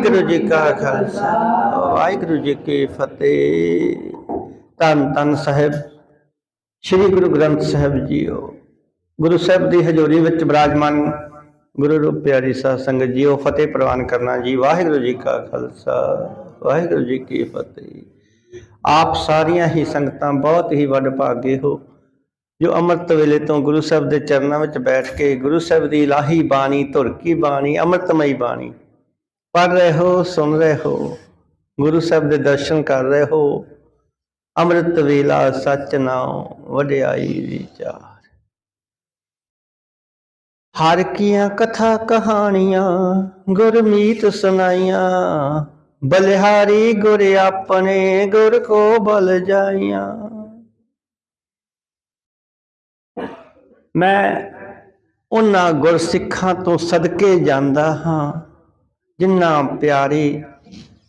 ਵਾਹਿਗੁਰੂ ਜੀ ਕਾ ਖਾਲਸਾ, ਵਾਹਿਗੁਰੂ ਜੀ ਕੀ ਫਤਿਹ। ਧੰਨ ਧੰਨ ਸਾਹਿਬ, ਸ੍ਰੀ ਗੁਰੂ ਗ੍ਰੰਥ ਸਾਹਿਬ ਜੀਓ। ਗੁਰੂ ਸਾਹਿਬ ਦੀ ਹਜ਼ੂਰੀ ਵਿੱਚ ਬਿਰਾਜਮਾਨ ਗੁਰੂ ਰੂਪ ਪਿਆਰੀ ਸਾਧ ਸੰਗਤ ਜੀਓ, ਫਤਿਹ ਪ੍ਰਵਾਨ ਕਰਨਾ ਜੀ, ਵਾਹਿਗੁਰੂ ਜੀ ਕਾ ਖਾਲਸਾ, ਵਾਹਿਗੁਰੂ ਜੀ ਕੀ ਫਤਿਹ। ਆਪ ਸਾਰੀਆਂ ਹੀ ਸੰਗਤਾਂ ਬਹੁਤ ਹੀ ਵੱਡ ਭਾਗੇ ਹੋ, ਜੋ ਅੰਮ੍ਰਿਤ ਵੇਲੇ ਤੋਂ ਗੁਰੂ ਸਾਹਿਬ ਦੇ ਚਰਨਾਂ ਵਿੱਚ ਬੈਠ ਕੇ ਗੁਰੂ ਸਾਹਿਬ ਦੀ ਇਲਾਹੀ ਬਾਣੀ, ਧੁਰ ਕੀ ਬਾਣੀ, ਅੰਮ੍ਰਿਤਮਈ ਬਾਣੀ ਪੜ੍ਹ ਰਹੇ ਹੋ, ਸੁਣ ਰਹੇ ਹੋ, ਗੁਰੂ ਸਾਹਿਬ ਦੇ ਦਰਸ਼ਨ ਕਰ ਰਹੇ ਹੋ। ਅੰਮ੍ਰਿਤ ਵੇਲਾ ਸੱਚ ਨਾਮ ਵਡਿਆਈ ਵਿਚਾਰ। ਹਰ ਕੀਆਂ ਕਥਾ ਕਹਾਣੀਆਂ, ਗੁਰਮੀਤ ਸੁਨਾਈਆਂ ਬਲਿਹਾਰੀ ਗੁਰ ਆਪਣੇ ਗੁਰ ਕੋ ਬਲ ਜਾਈਆਂ। ਮੈਂ ਉਹਨਾਂ ਗੁਰਸਿੱਖਾਂ ਤੋਂ ਸਦਕੇ ਜਾਂਦਾ ਹਾਂ ਜਿਨ੍ਹਾਂ ਪਿਆਰੇ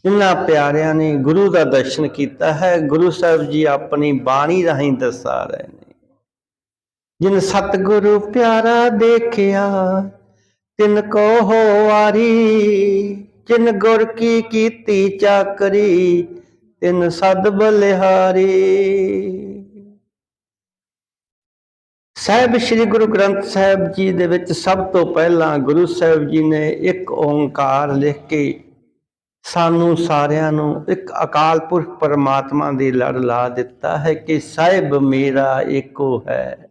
ਜਿਨ੍ਹਾਂ ਪਿਆਰਿਆਂ ਨੇ ਗੁਰੂ ਦਾ ਦਰਸ਼ਨ ਕੀਤਾ ਹੈ, ਗੁਰੂ ਸਾਹਿਬ ਜੀ ਆਪਣੀ ਬਾਣੀ ਰਾਹੀਂ ਦੱਸਾ ਰਹੇ ਨੇ। ਜਿਨ ਸਤਿਗੁਰੂ ਪਿਆਰਾ ਦੇਖਿਆ, ਤਿਨ ਕੋ ਹੋਵਾਰੀ ਜਿਨ ਗੁਰ ਕੀ ਕੀਤੀ ਚਾਕਰੀ, ਤਿਨ ਸਦ ਬਲਿਹਾਰੀ। ਸਾਹਿਬ ਸ੍ਰੀ ਗੁਰੂ ਗ੍ਰੰਥ ਸਾਹਿਬ ਜੀ ਦੇ ਵਿੱਚ ਸਭ ਤੋਂ ਪਹਿਲਾਂ ਗੁਰੂ ਸਾਹਿਬ ਜੀ ਨੇ ਇੱਕ ਓੰਕਾਰ ਲਿਖ ਕੇ ਸਾਨੂੰ ਸਾਰਿਆਂ ਨੂੰ ਇੱਕ ਅਕਾਲ ਪੁਰਖ ਪਰਮਾਤਮਾ ਦੀ ਲੜ ਲਾ ਦਿੱਤਾ ਹੈ ਕਿ ਸਾਹਿਬ ਮੇਰਾ ਏਕੋ ਹੈ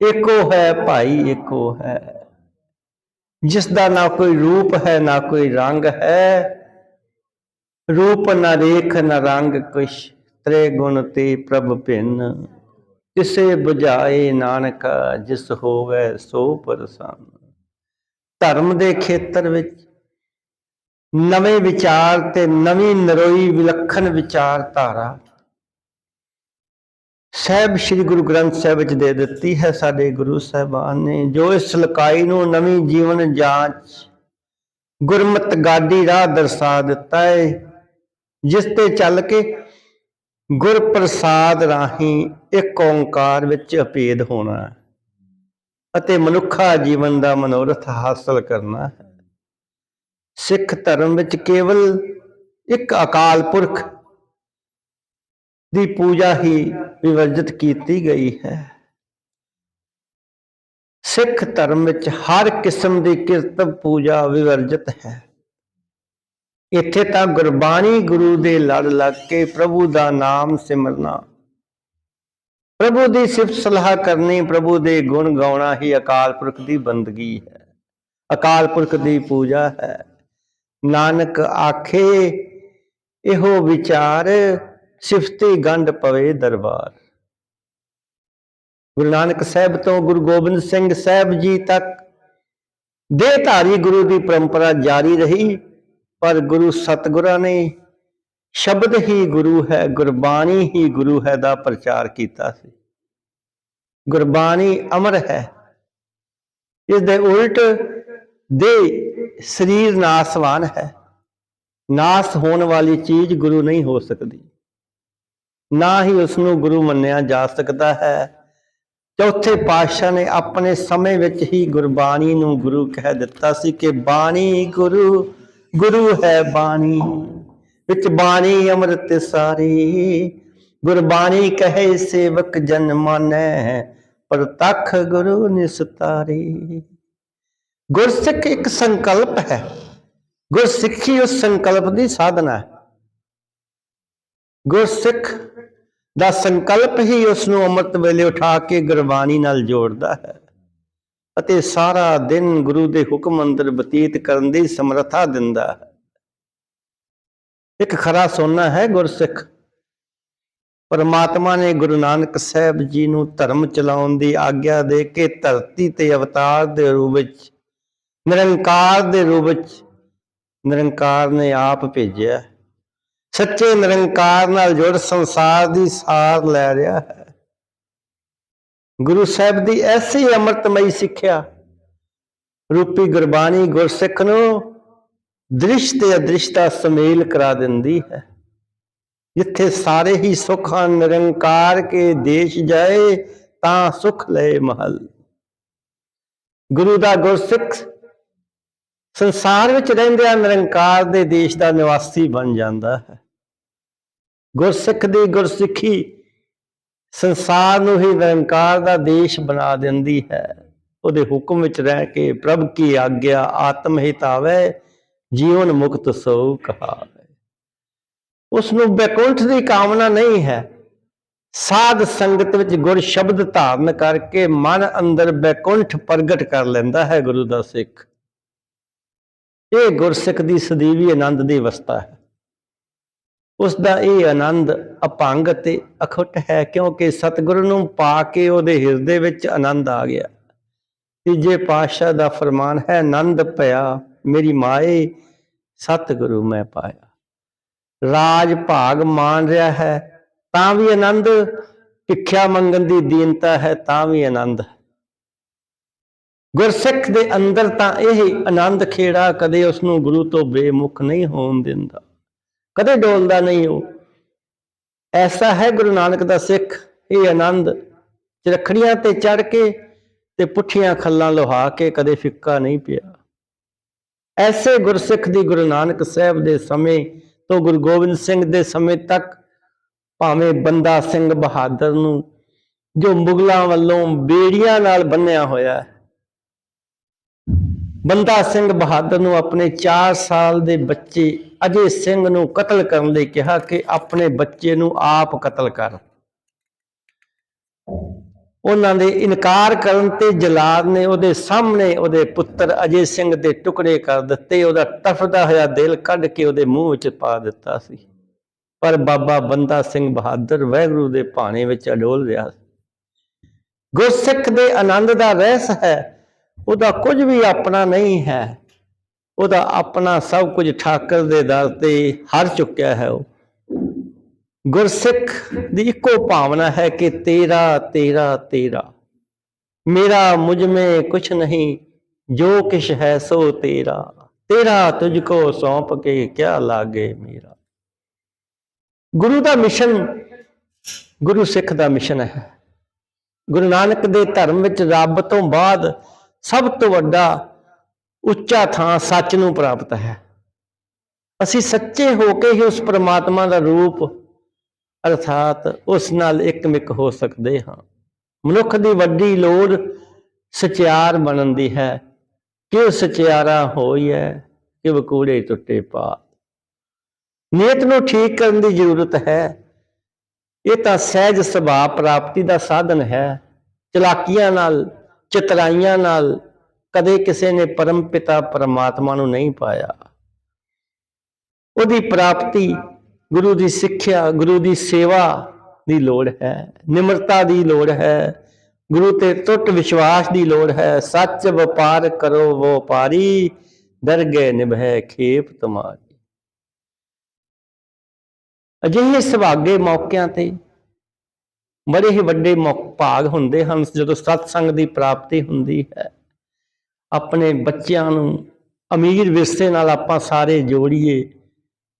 ਏਕੋ ਹੈ ਭਾਈ ਏਕੋ ਹੈ। ਜਿਸ ਦਾ ਨਾ ਕੋਈ ਰੂਪ ਹੈ, ਨਾ ਕੋਈ ਰੰਗ ਹੈ, ਰੂਪ ਨਾ ਰੇਖ ਨਾ ਰੰਗ ਕੁਛ ਤ੍ਰੇ ਗੁਣ ਤੇ ਪ੍ਰਭ ਭਿੰਨ। ਕਿਸੇ 부ਝਾਏ ਨਾਨਕ ਜਿਸ ਹੋਵੇ ਸੋ ਪ੍ਰਸੰਨ। ਧਰਮ ਦੇ ਖੇਤਰ ਵਿੱਚ ਨਵੇਂ ਵਿਚਾਰ ਤੇ ਨਵੀਂ ਨਰੋਈ ਵਿਲੱਖਣ ਵਿਚਾਰਧਾਰਾ ਸਾਹਿਬ ਸ੍ਰੀ ਗੁਰੂ ਗ੍ਰੰਥ ਸਾਹਿਬ ਵਿੱਚ ਦੇ ਦਿੱਤੀ ਹੈ ਸਾਡੇ ਗੁਰੂ ਸਾਹਿਬਾਨ ਨੇ, ਜੋ ਇਸ ਲਕਾਈ ਨੂੰ ਨਵੀਂ ਜੀਵਨ ਜਾਂਚ ਗੁਰਮਤ ਗਾਡੀ ਰਾਹ ਦਰਸਾ ਦਿੱਤਾ ਹੈ, ਜਿਸ ਤੇ ਚੱਲ ਕੇ ਗੁਰ ਪ੍ਰਸਾਦ ਰਾਹੀਂ ਇੱਕ ਓੰਕਾਰ ਵਿੱਚ ਅਪੇਦ ਹੋਣਾ ਅਤੇ ਮਨੁੱਖਾ ਜੀਵਨ ਦਾ ਮਨੋਰਥ ਹਾਸਲ ਕਰਨਾ ਹੈ। ਸਿੱਖ ਧਰਮ ਵਿੱਚ ਕੇਵਲ ਇੱਕ ਅਕਾਲ ਪੁਰਖ ਦੀ ਪੂਜਾ ਹੀ ਵਿਵਰਜਿਤ ਕੀਤੀ ਗਈ ਹੈ। ਸਿੱਖ ਧਰਮ ਵਿੱਚ ਹਰ ਕਿਸਮ ਦੀ ਕਿਰਤਵ ਪੂਜਾ ਵਿਵਰਜਿਤ ਹੈ। ਇੱਥੇ ਤਾਂ ਗੁਰਬਾਣੀ ਗੁਰੂ ਦੇ ਲੜ ਲੱਗ ਕੇ ਪ੍ਰਭੂ ਦਾ ਨਾਮ ਸਿਮਰਨਾ। ਪ੍ਰਭੂ ਦੀ ਸਿਫਤ ਸਲਾਹ ਕਰਨੀ ਪ੍ਰਭੂ ਦੇ ਗੁਣ ਗਾਉਣਾ ਹੀ ਅਕਾਲ ਪੁਰਖ ਦੀ ਬੰਦਗੀ ਹੈ। ਅਕਾਲ ਪੁਰਖ ਦੀ ਪੂਜਾ ਹੈ। ਨਾਨਕ ਆਖੇ, ਇਹੋ ਵਿਚਾਰ ਸਿਫਤੀ ਗੰਢ ਪਵੇ ਦਰਬਾਰ। ਗੁਰੂ ਨਾਨਕ ਸਾਹਿਬ ਤੋਂ ਗੁਰੂ ਗੋਬਿੰਦ ਸਿੰਘ ਸਾਹਿਬ ਜੀ ਤੱਕ ਦੇਹਧਾਰੀ ਗੁਰੂ ਦੀ ਪਰੰਪਰਾ ਜਾਰੀ ਰਹੀ। ਪਰ ਗੁਰੂ ਸਤਗੁਰਾਂ ਨੇ ਸ਼ਬਦ ਹੀ ਗੁਰੂ ਹੈ, ਗੁਰਬਾਣੀ ਹੀ ਗੁਰੂ ਹੈ ਦਾ ਪ੍ਰਚਾਰ ਕੀਤਾ ਸੀ। ਗੁਰਬਾਣੀ ਅਮਰ ਹੈ। ਇਸ ਦੇ ਉਲਟ ਦੇ ਸਰੀਰ ਨਾਸਵਾਨ ਹੈ। ਨਾਸ ਹੋਣ ਵਾਲੀ ਚੀਜ਼ ਗੁਰੂ ਨਹੀਂ ਹੋ ਸਕਦੀ। ਨਾ ਹੀ ਉਸ ਨੂੰ ਗੁਰੂ ਮੰਨਿਆ ਜਾ ਸਕਦਾ ਹੈ। ਚੌਥੇ ਪਾਤਸ਼ਾਹ ਨੇ ਆਪਣੇ ਸਮੇਂ ਵਿੱਚ ਹੀ ਗੁਰਬਾਣੀ ਨੂੰ ਗੁਰੂ ਕਹਿ ਦਿੱਤਾ ਸੀ ਕਿ ਬਾਣੀ ਗੁਰੂ ਗੁਰੂ ਹੈ ਬਾਣੀ, ਵਿੱਚ ਬਾਣੀ ਅੰਮ੍ਰਿਤ ਸਾਰੀ। ਗੁਰਬਾਣੀ ਕਹੇ ਸੇਵਕ ਜਨ ਮਾਨੈ, ਪ੍ਰਤੱਖ ਗੁਰੂ ਨਿਸਤਾਰੀ ਗੁਰਸਿੱਖ ਇੱਕ ਸੰਕਲਪ ਹੈ। ਗੁਰਸਿੱਖੀ ਉਸ ਸੰਕਲਪ ਦੀ ਸਾਧਨਾ ਹੈ। ਗੁਰਸਿੱਖ ਦਾ ਸੰਕਲਪ ਹੀ ਉਸ ਨੂੰ ਅੰਮ੍ਰਿਤ ਵੇਲੇ ਉਠਾ ਕੇ ਗੁਰਬਾਣੀ ਨਾਲ ਜੋੜਦਾ ਹੈ। ਅਤੇ ਸਾਰਾ ਦਿਨ ਗੁਰੂ ਦੇ ਹੁਕਮ ਅੰਦਰ ਬਤੀਤ ਕਰਨ ਦੀ ਸਮਰੱਥਾ ਦਿੰਦਾ ਹੈ। ਇੱਕ ਖਰਾ ਸੋਨਾ ਹੈ ਗੁਰਸਿੱਖ। ਪਰਮਾਤਮਾ ਨੇ ਗੁਰੂ ਨਾਨਕ ਸਾਹਿਬ ਜੀ ਨੂੰ ਧਰਮ ਚਲਾਉਣ ਦੀ ਆਗਿਆ ਦੇ ਕੇ ਧਰਤੀ ਤੇ ਅਵਤਾਰ ਦੇ ਰੂਪ ਵਿੱਚ, ਨਿਰੰਕਾਰ ਦੇ ਰੂਪ ਵਿੱਚ ਨਿਰੰਕਾਰ ਨੇ ਆਪ ਭੇਜਿਆ। ਸੱਚੇ ਨਿਰੰਕਾਰ ਨਾਲ ਜੁੜ ਸੰਸਾਰ ਦੀ ਸਾਰ ਲੈ ਰਿਹਾ ਹੈ। ਗੁਰੂ ਸਾਹਿਬ ਦੀ ਐਸੀ ਅੰਮ੍ਰਿਤਮਈ ਸਿੱਖਿਆ। ਰੂਪੀ ਗੁਰਬਾਣੀ ਗੁਰਸਿੱਖ ਨੂੰ ਦ੍ਰਿਸ਼ ਤੇ ਅਦ੍ਰਿਸ਼ ਦਾ ਸਮੇਲ ਕਰਾ ਦਿੰਦੀ ਹੈ। ਜਿੱਥੇ ਸਾਰੇ ਹੀ ਸੁਖਾਂ ਨਿਰੰਕਾਰ ਕੇ ਦੇਸ਼ ਜਾਏ, ਤਾਂ ਸੁਖ ਲਏ ਮਹਲ। ਗੁਰੂ ਦਾ ਗੁਰਸਿੱਖ ਸੰਸਾਰ ਵਿੱਚ ਰਹਿੰਦਿਆਂ ਨਿਰੰਕਾਰ ਦੇ ਦੇਸ਼ ਦਾ ਨਿਵਾਸੀ ਬਣ ਜਾਂਦਾ ਹੈ। ਗੁਰਸਿੱਖ ਦੀ ਗੁਰਸਿੱਖੀ ਸੰਸਾਰ ਨੂੰ ਹੀ ਨਿਰੰਕਾਰ ਦਾ ਦੇਸ਼ ਬਣਾ ਦਿੰਦੀ ਹੈ। ਉਹਦੇ ਹੁਕਮ ਵਿੱਚ ਰਹਿ ਕੇ ਪ੍ਰਭ ਕੀ ਆਗਿਆ, ਆਤਮ ਹਿਤਾਵੇ ਜੀਵਨ ਮੁਕਤ ਸੋ ਕਹਾਵੇ। ਉਸ ਨੂੰ ਬੈਕੁੰਠ ਦੀ ਕਾਮਨਾ ਨਹੀਂ ਹੈ। ਸਾਧ ਸੰਗਤ ਵਿੱਚ ਗੁਰ ਸ਼ਬਦ ਧਾਰਨ ਕਰਕੇ ਮਨ ਅੰਦਰ ਬੈਕੁੰਠ ਪ੍ਰਗਟ ਕਰ ਲੈਂਦਾ ਹੈ ਗੁਰੂ ਦਾ ਸਿੱਖ। ਇਹ ਗੁਰਸਿੱਖ ਦੀ ਸਦੀਵੀ ਆਨੰਦ ਦੀ ਅਵਸਥਾ ਹੈ। ਉਸ ਦਾ ਇਹ ਆਨੰਦ ਅਪੰਗ ਤੇ ਅਖੁੱਟ ਹੈ, ਕਿਉਂਕਿ ਸਤਿਗੁਰੂ ਨੂੰ ਪਾ ਕੇ ਉਹਦੇ ਹਿਰਦੇ ਵਿੱਚ ਆਨੰਦ ਆ ਗਿਆ। ਤੀਜੇ ਪਾਤਸ਼ਾਹ ਦਾ ਫਰਮਾਨ ਹੈ, ਆਨੰਦ ਪਿਆ ਮੇਰੀ ਮਾਏ, ਸਤਿਗੁਰੂ ਮੈਂ ਪਾਇਆ। ਰਾਜ ਭਾਗ ਮਾਣ ਰਿਹਾ ਹੈ, ਤਾਂ ਵੀ ਆਨੰਦ। ਭਿੱਖਿਆ ਮੰਗਣ ਦੀ ਦੀਨਤਾ ਹੈ, ਤਾਂ ਵੀ ਆਨੰਦ। ਹੈ ਗੁਰਸਿੱਖ ਦੇ ਅੰਦਰ ਤਾਂ ਇਹ ਆਨੰਦ ਖੇੜਾ ਕਦੇ ਉਸ ਨੂੰ ਗੁਰੂ ਤੋਂ ਬੇਮੁਖ ਨਹੀਂ ਹੋਣ ਦਿੰਦਾ। ਕਦੇ ਡੋਲਦਾ ਨਹੀਂ ਉਹ। ਐਸਾ ਹੈ ਗੁਰੂ ਨਾਨਕ ਦਾ ਸਿੱਖ, ਇਹ ਆਨੰਦ। ਚਰਖੜੀਆਂ ਤੇ ਚੜ ਕੇ ਤੇ ਪੁੱਠੀਆਂ ਖੱਲਾਂ ਲੋਹਾ ਕੇ ਕਦੇ ਫਿੱਕਾ ਨਹੀਂ ਪਿਆ। ਐਸੇ ਗੁਰਸਿੱਖ ਦੀ ਗੁਰੂ ਨਾਨਕ ਸਾਹਿਬ ਦੇ ਸਮੇਂ ਤੋਂ ਗੁਰੂ ਗੋਬਿੰਦ ਸਿੰਘ ਦੇ ਸਮੇਂ ਤੱਕ ਭਾਵੇਂ ਬੰਦਾ ਸਿੰਘ ਬਹਾਦਰ ਨੂੰ ਜੋ ਮੁਗਲਾਂ ਵੱਲੋਂ ਬੇੜੀਆਂ ਨਾਲ ਬੰਨਿਆ ਹੋਇਆ ਹੈ ਬੰਦਾ ਸਿੰਘ ਬਹਾਦਰ ਨੂੰ ਆਪਣੇ 4 ਸਾਲ ਦੇ ਬੱਚੇ ਅਜੇ ਸਿੰਘ ਨੂੰ ਕਤਲ ਕਰਨ ਲਈ ਕਿਹਾ ਕਿ ਆਪਣੇ ਬੱਚੇ ਨੂੰ ਆਪ ਕਤਲ ਕਰ। ਉਹਨਾਂ ਦੇ ਇਨਕਾਰ ਕਰਨ ਤੇ ਜਲਾਦ ਨੇ ਉਹਦੇ ਸਾਹਮਣੇ ਉਹਦੇ ਪੁੱਤਰ ਅਜੇ ਸਿੰਘ ਦੇ ਟੁਕੜੇ ਕਰ ਦਿੱਤੇ, ਉਹਦਾ ਤਫਦਾ ਹੋਇਆ ਦਿਲ ਕੱਢ ਕੇ ਉਹਦੇ ਮੂੰਹ ਵਿੱਚ ਪਾ ਦਿੱਤਾ ਸੀ। ਪਰ ਬਾਬਾ ਬੰਦਾ ਸਿੰਘ ਬਹਾਦਰ ਵਾਹਿਗੁਰੂ ਦੇ ਭਾਣੇ ਵਿੱਚ ਅਡੋਲ ਰਿਹਾ ਗੁਰਸਿੱਖ ਦੇ ਆਨੰਦ ਦਾ ਰਹਿਸ ਹੈ ਉਹਦਾ ਕੁਝ ਵੀ ਆਪਣਾ ਨਹੀਂ ਹੈ। ਉਹਦਾ ਆਪਣਾ ਸਭ ਕੁਝ ਠਾਕਰ ਦੇ ਦਰ ਤੇ ਹਰ ਚੁੱਕਿਆ ਹੈ ਉਹ। ਗੁਰਸਿੱਖ ਦੀ ਇੱਕੋ ਭਾਵਨਾ ਹੈ ਕਿ ਤੇਰਾ ਤੇਰਾ ਤੇਰਾ। ਮੇਰਾ ਮੁਝ ਮੇ ਕੁਛ ਨਹੀਂ, ਜੋ ਕਿਛ ਹੈ ਸੋ ਤੇਰਾ। ਤੇਰਾ ਤੁਝ ਕੋ ਸੌਂਪ ਕੇ ਕਿਆ ਲਾਗੇ ਮੇਰਾ। ਗੁਰੂ ਦਾ ਮਿਸ਼ਨ, ਗੁਰੂ ਸਿੱਖ ਦਾ ਮਿਸ਼ਨ ਹੈ। ਗੁਰੂ ਨਾਨਕ ਦੇ ਧਰਮ ਵਿੱਚ ਰੱਬ ਤੋਂ ਬਾਅਦ ਸਭ ਤੋਂ ਵੱਡਾ ਉੱਚਾ ਥਾਂ ਸੱਚ ਨੂੰ ਪ੍ਰਾਪਤ ਹੈ। ਅਸੀਂ ਸੱਚੇ ਹੋ ਕੇ ਹੀ ਉਸ ਪ੍ਰਮਾਤਮਾ ਦਾ ਰੂਪ ਅਰਥਾਤ ਉਸ ਨਾਲ ਇੱਕਮਿਕ ਹੋ ਸਕਦੇ ਹਾਂ। ਮਨੁੱਖ ਦੀ ਵੱਡੀ ਲੋੜ ਸਚਿਆਰ ਬਣਨ ਦੀ ਹੈ। ਕਿ ਉਹ ਸਚਿਆਰਾ ਹੋਈ ਹੈ ਕਿ ਵਕੂੜੇ ਟੁੱਟੇ ਪਾ ਨੀਅਤ ਨੂੰ ਠੀਕ ਕਰਨ ਦੀ ਜ਼ਰੂਰਤ ਹੈ। ਇਹ ਤਾਂ ਸਹਿਜ ਸੁਭਾਅ ਪ੍ਰਾਪਤੀ ਦਾ ਸਾਧਨ ਹੈ। ਚਲਾਕੀਆਂ ਨਾਲ ਚਤਰਾਈਆਂ ਨਾਲ ਕਦੇ ਕਿਸੇ ਨੇ ਪਰਮ ਪਿਤਾ ਪਰਮਾਤਮਾ ਨੂੰ ਨਹੀਂ ਪਾਇਆ। ਉਹਦੀ ਪ੍ਰਾਪਤੀ ਗੁਰੂ ਦੀ ਸਿੱਖਿਆ, ਗੁਰੂ ਦੀ ਸੇਵਾ ਦੀ ਲੋੜ ਹੈ, ਨਿਮਰਤਾ ਦੀ ਲੋੜ ਹੈ, ਗੁਰੂ ਤੇ ਟੁੱਟ ਵਿਸ਼ਵਾਸ ਦੀ ਲੋੜ ਹੈ, ਸੱਚ ਵਪਾਰ ਕਰੋ ਵਪਾਰੀ ਦਰਗੇ ਨਿਭੈ ਖੇਪ ਤੁਮਾਰੀ। ਅਜਿਹੇ ਸੁਭਾਗੇ ਮੌਕਿਆਂ ਤੇ ਬੜੇ ਹੀ ਵੱਡੇ ਮੌਕ ਭਾਗ ਹੁੰਦੇ ਹਨ ਜਦੋਂ ਸਤਸੰਗ ਦੀ ਪ੍ਰਾਪਤੀ ਹੁੰਦੀ ਹੈ। ਆਪਣੇ ਬੱਚਿਆਂ ਨੂੰ ਅਮੀਰ ਵਿਰਸੇ ਨਾਲ ਆਪਾਂ ਸਾਰੇ ਜੋੜੀਏ,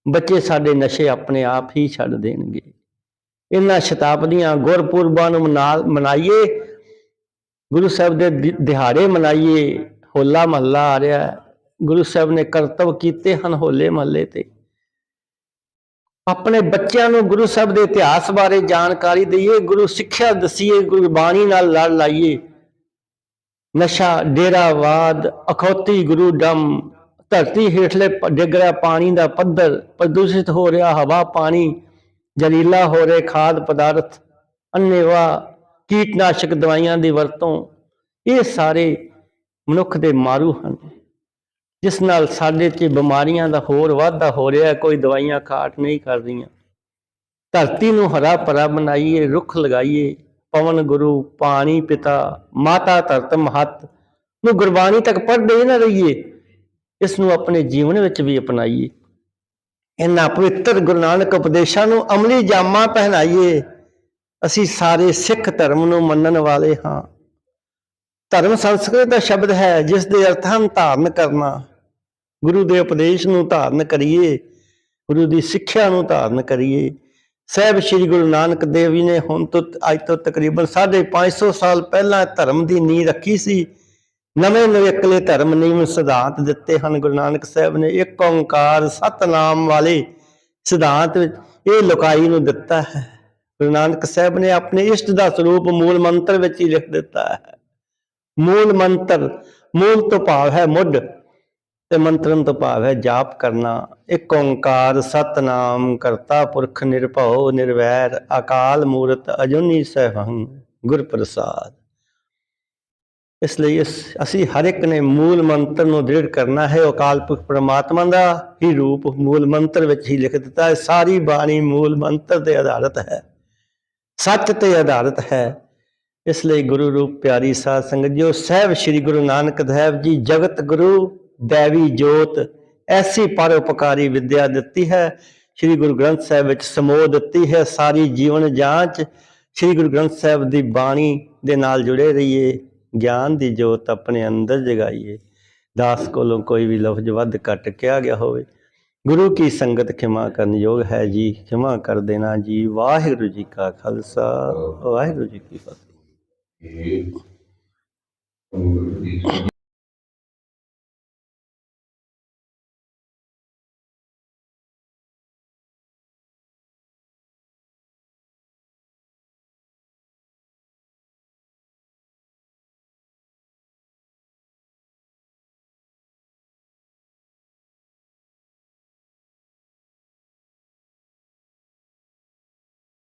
ਬੱਚੇ ਸਾਡੇ ਨਸ਼ੇ ਆਪਣੇ ਆਪ ਹੀ ਛੱਡ ਦੇਣਗੇ। ਇਹਨਾਂ ਸ਼ਤਾਬਦੀਆਂ ਗੁਰਪੁਰਬਾਂ ਨੂੰ ਮਨਾ- ਮਨਾਈਏ, ਗੁਰੂ ਸਾਹਿਬ ਦੇ ਦਿਹਾੜੇ ਮਨਾਈਏ, ਹੋਲਾ ਮਹੱਲਾ ਆ ਰਿਹਾ ਗੁਰੂ ਸਾਹਿਬ ਨੇ ਕਰਤੱਵ ਕੀਤੇ ਹਨ ਹੋਲੇ ਮਹੱਲੇ ਤੇ। ਆਪਣੇ ਬੱਚਿਆਂ ਨੂੰ ਗੁਰੂ ਸਾਹਿਬ ਦੇ ਇਤਿਹਾਸ ਬਾਰੇ ਜਾਣਕਾਰੀ ਦਈਏ, ਗੁਰੂ ਸਿੱਖਿਆ ਦਸੀਏ ਗੁਰਬਾਣੀ ਨਾਲ ਲੜ ਲਾਈਏ। ਨਸ਼ਾ, ਡੇਰਾਵਾਦ, ਅਖੌਤੀ ਗੁਰੂ ਡਮ, ਧਰਤੀ ਹੇਠਲੇ ਡਿੱਗ ਰਿਹਾ ਪਾਣੀ ਦਾ ਪੱਧਰ, ਪ੍ਰਦੂਸ਼ਿਤ ਹੋ ਰਿਹਾ ਹਵਾ, ਪਾਣੀ, ਜ਼ਹਿਰੀਲਾ ਹੋ ਰਹੇ ਖਾਦ ਪਦਾਰਥ ਅੰਨੇਵਾ ਕੀਟਨਾਸ਼ਕ ਦਵਾਈਆਂ ਦੀ ਵਰਤੋਂ, ਇਹ ਸਾਰੇ ਮਨੁੱਖ ਦੇ ਮਾਰੂ ਹਨ। ਜਿਸ ਨਾਲ ਸਾਡੇ 'ਚ ਬਿਮਾਰੀਆਂ ਦਾ ਹੋਰ ਵਾਧਾ ਹੋ ਰਿਹਾ, ਕੋਈ ਦਵਾਈਆਂ ਖਾਟ ਨਹੀਂ ਕਰ ਰਹੀਆਂ। ਧਰਤੀ ਨੂੰ ਹਰਾ ਭਰਾ ਬਣਾਈਏ, ਰੁੱਖ ਲਗਾਈਏ, ਪਵਨ ਗੁਰੂ, ਪਾਣੀ ਪਿਤਾ, ਮਾਤਾ ਧਰਤ ਮਹਤ ਨੂੰ ਗੁਰਬਾਣੀ ਤੱਕ ਪੜ੍ਹਦੇ ਹੀ ਨਾ ਰਹੀਏ, ਇਸ ਨੂੰ ਆਪਣੇ ਜੀਵਨ ਵਿੱਚ ਵੀ ਅਪਣਾਈਏ। ਇਹਨਾਂ ਪਵਿੱਤਰ ਗੁਰੂ ਨਾਨਕ ਉਪਦੇਸ਼ਾਂ ਨੂੰ ਅਮਲੀ ਜਾਮਾ ਪਹਿਨਾਈਏ। ਅਸੀਂ ਸਾਰੇ ਸਿੱਖ ਧਰਮ ਨੂੰ ਮੰਨਣ ਵਾਲੇ ਹਾਂ। ਧਰਮ ਸੰਸਕ੍ਰਿਤ ਦਾ ਸ਼ਬਦ ਹੈ, ਜਿਸ ਦੇ ਅਰਥ ਹਨ ਧਾਰਨ ਕਰਨਾ। ਗੁਰੂ ਦੇ ਉਪਦੇਸ਼ ਨੂੰ ਧਾਰਨ ਕਰੀਏ, ਗੁਰੂ ਦੀ ਸਿੱਖਿਆ ਨੂੰ ਧਾਰਨ ਕਰੀਏ। ਸਹਿਬ ਸ੍ਰੀ ਗੁਰੂ ਨਾਨਕ ਦੇਵ ਜੀ ਨੇ ਹੁਣ ਤੋਂ ਅੱਜ ਤੋਂ ਤਕਰੀਬਨ 550 ਸਾਲ ਪਹਿਲਾਂ ਧਰਮ ਦੀ ਨੀਂਹ ਰੱਖੀ ਸੀ। ਨਵੇਂ ਨਵੇਕਲੇ ਧਰਮ ਨਿਯਮ ਸਿਧਾਂਤ ਦਿੱਤੇ ਹਨ। ਗੁਰੂ ਨਾਨਕ ਸਾਹਿਬ ਨੇ ਇੱਕ ਓੰਕਾਰ ਸਤਨਾਮ ਵਾਲੇ ਸਿਧਾਂਤ ਇਹ ਲੋਕਾਈ ਨੂੰ ਦਿੱਤਾ ਹੈ। ਗੁਰੂ ਨਾਨਕ ਸਾਹਿਬ ਨੇ ਆਪਣੇ ਇਸ਼ਟ ਦਾ ਸਰੂਪ ਮੂਲ ਮੰਤਰ ਵਿੱਚ ਹੀ ਲਿਖ ਦਿੱਤਾ ਹੈ। ਮੂਲ ਮੰਤਰ, ਮੂਲ ਤੋਂ ਭਾਵ ਹੈ ਮੁੱਢ। ਤੇ ਮੰਤਰਨ ਤੋਂ ਭਾਵ ਹੈ ਜਾਪ ਕਰਨਾ। ਇੱਕ ਓੰਕਾਰ ਸਤਨਾਮ ਕਰਤਾ ਪੁਰਖ ਨਿਰਭਉ ਨਿਰਵੈਰ ਅਕਾਲ ਮੂਰਤ ਅਜੂਨੀ ਸਹਿਬੰ ਗੁਰ ਪ੍ਰਸਾਦ ਇਸ ਲਈ ਇਸ ਅਸੀਂ ਹਰ ਇੱਕ ਨੇ ਮੂਲ ਮੰਤਰ ਨੂੰ ਦ੍ਰਿੜ ਕਰਨਾ ਹੈ। ਅਕਾਲ ਪੁਰਖ ਪ੍ਰਮਾਤਮਾ ਦਾ ਹੀ ਰੂਪ ਮੂਲ ਮੰਤਰ ਵਿੱਚ ਹੀ ਲਿਖ ਦਿੱਤਾ ਹੈ। ਸਾਰੀ ਬਾਣੀ ਮੂਲ ਮੰਤਰ ਤੇ ਆਧਾਰਿਤ ਹੈ। ਸੱਚ ਤੇ ਆਧਾਰਿਤ ਹੈ। ਇਸ ਲਈ ਗੁਰੂ ਰੂਪ ਪਿਆਰੀ ਸਾਧ ਸੰਗਤ ਜੀਓ, ਸਹਿਬ ਸ੍ਰੀ ਗੁਰੂ ਨਾਨਕ ਦੇਵ ਜੀ, ਜਗਤ ਗੁਰੂ ਦੇਵੀ ਜੋਤ, ਐਸੀ ਪਰਉਪਕਾਰੀ ਵਿਦਿਆ ਦਿੱਤੀ ਹੈ। ਸ੍ਰੀ ਗੁਰੂ ਗ੍ਰੰਥ ਸਾਹਿਬ ਵਿੱਚ ਸਮੋਹ ਦਿੱਤੀ ਹੈ। ਸਾਰੀ ਜੀਵਨ ਜਾਂਚ ਸ੍ਰੀ ਗੁਰੂ ਗ੍ਰੰਥ ਸਾਹਿਬ ਦੀ ਬਾਣੀ ਦੇ ਨਾਲ ਜੁੜੇ ਰਹੀਏ। ਗਿਆਨ ਦੀ ਜੋਤ ਆਪਣੇ ਅੰਦਰ ਜਗਾਈਏ। ਦਾਸ ਕੋਲੋਂ ਕੋਈ ਵੀ ਲਫ਼ਜ਼ ਵੱਧ ਘੱਟ ਕਿਹਾ ਗਿਆ ਹੋਵੇ। ਗੁਰੂ ਕੀ ਸੰਗਤ ਖਿਮਾ ਕਰਨ ਯੋਗ ਹੈ ਜੀ? ਖਿਮਾ ਕਰ ਦੇਣਾ ਜੀ। ਵਾਹਿਗੁਰੂ ਜੀ ਕਾ ਖਾਲਸਾ। ਵਾਹਿਗੁਰੂ ਜੀ ਕੀ ਫਤਿਹ।